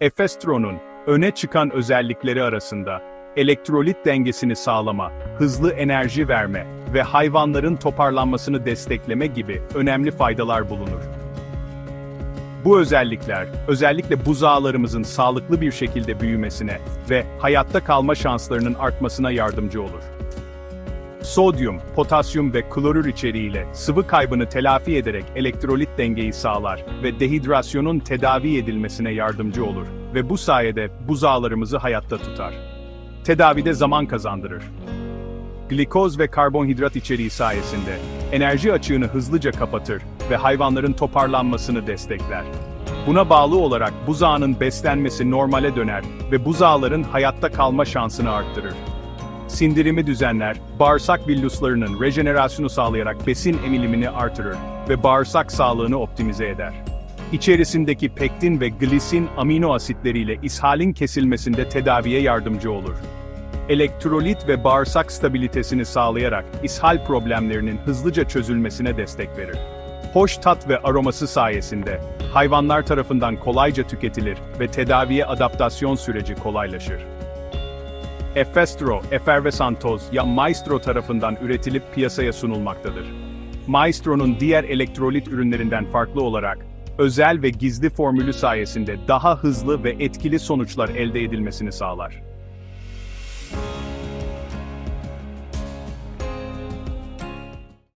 Efestron'un öne çıkan özellikleri arasında elektrolit dengesini sağlama, hızlı enerji verme ve hayvanların toparlanmasını destekleme gibi önemli faydalar bulunur. Bu özellikler, özellikle buzağlarımızın sağlıklı bir şekilde büyümesine ve hayatta kalma şanslarının artmasına yardımcı olur. Sodyum, potasyum ve klorür içeriğiyle sıvı kaybını telafi ederek elektrolit dengeyi sağlar ve dehidrasyonun tedavi edilmesine yardımcı olur ve bu sayede buzağlarımızı hayatta tutar. Tedavide zaman kazandırır. Glikoz ve karbonhidrat içeriği sayesinde enerji açığını hızlıca kapatır ve hayvanların toparlanmasını destekler. Buna bağlı olarak buzağının beslenmesi normale döner ve buzağların hayatta kalma şansını arttırır. Sindirimi düzenler, bağırsak villuslarının rejenerasyonu sağlayarak besin emilimini artırır ve bağırsak sağlığını optimize eder. İçerisindeki pektin ve glisin amino asitleriyle ishalin kesilmesinde tedaviye yardımcı olur. Elektrolit ve bağırsak stabilitesini sağlayarak ishal problemlerinin hızlıca çözülmesine destek verir. Hoş tat ve aroması sayesinde hayvanlar tarafından kolayca tüketilir ve tedaviye adaptasyon süreci kolaylaşır. Efestro, efervesantoz ya Maestro tarafından üretilip piyasaya sunulmaktadır. Maestro'nun diğer elektrolit ürünlerinden farklı olarak, özel ve gizli formülü sayesinde daha hızlı ve etkili sonuçlar elde edilmesini sağlar.